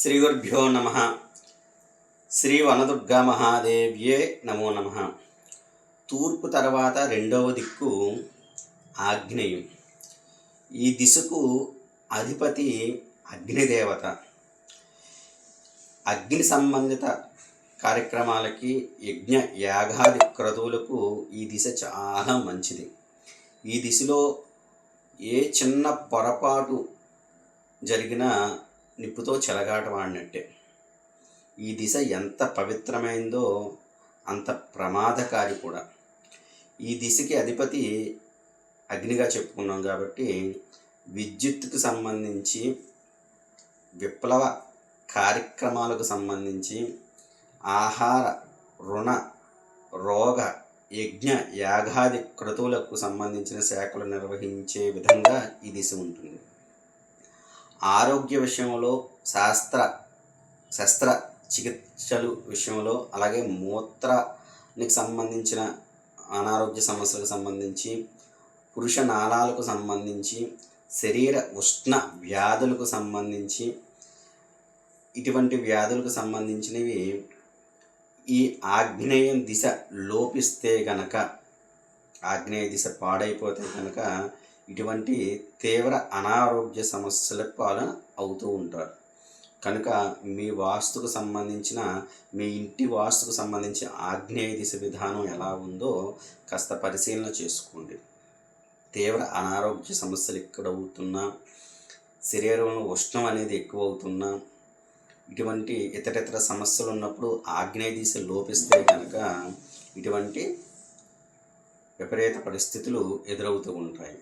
శ్రీ గురుభ్యో నమ. శ్రీ వనదుర్గా మహాదేవ్యే నమో నమ. తూర్పు తర్వాత రెండవ దిక్కు ఆగ్నేయం. ఈ దిశకు అధిపతి అగ్నిదేవత. అగ్ని సంబంధిత కార్యక్రమాలకి యజ్ఞ యాగాది క్రతువులకు ఈ దిశ చాలా మంచిది. ఈ దిశలో ఏ చిన్న పొరపాటు జరిగినా నిప్పుతో చెలగాటమాడినట్టే ఈ దిశ ఎంత పవిత్రమైందో అంత ప్రమాదకారి కూడా. ఈ దిశకి అధిపతి అగ్నిగా చెప్పుకున్నాం కాబట్టి విద్యుత్తుకు సంబంధించి విప్లవ కార్యక్రమాలకు సంబంధించి ఆహార రుణ రోగ యజ్ఞ యాగాది క్రతువులకు సంబంధించిన శాఖలు నిర్వహించే విధంగా ఈ దిశ ఉంటుంది. ఆరోగ్య విషయంలో శాస్త్ర శస్త్ర చికిత్సలు విషయంలో అలాగే మూత్రానికి సంబంధించిన అనారోగ్య సమస్యలకు సంబంధించి పురుష నాళాలకు సంబంధించి శరీర ఉష్ణ వ్యాధులకు సంబంధించి ఇటువంటి వ్యాధులకు సంబంధించినవి ఈ ఆగ్నేయం దిశ లోపిస్తే గనక ఆగ్నేయ దిశ పాడైపోతే కనుక ఇటువంటి తీవ్ర అనారోగ్య సమస్యలకు పాలన అవుతూ ఉంటారు. కనుక మీ వాస్తుకు సంబంధించిన మీ ఇంటి వాస్తుకు సంబంధించిన ఆగ్నేయ దిశ విధానం ఎలా ఉందో కాస్త పరిశీలన చేసుకోండి. తీవ్ర అనారోగ్య సమస్యలు ఎక్కడ అవుతున్నా శరీరంలో ఉష్ణం అనేది ఎక్కువ అవుతున్నా ఇటువంటి ఇతరితర సమస్యలు ఉన్నప్పుడు ఆగ్నేయ దిశ లోపిస్తే కనుక ఇటువంటి విపరీత పరిస్థితులు ఎదురవుతూ ఉంటాయి.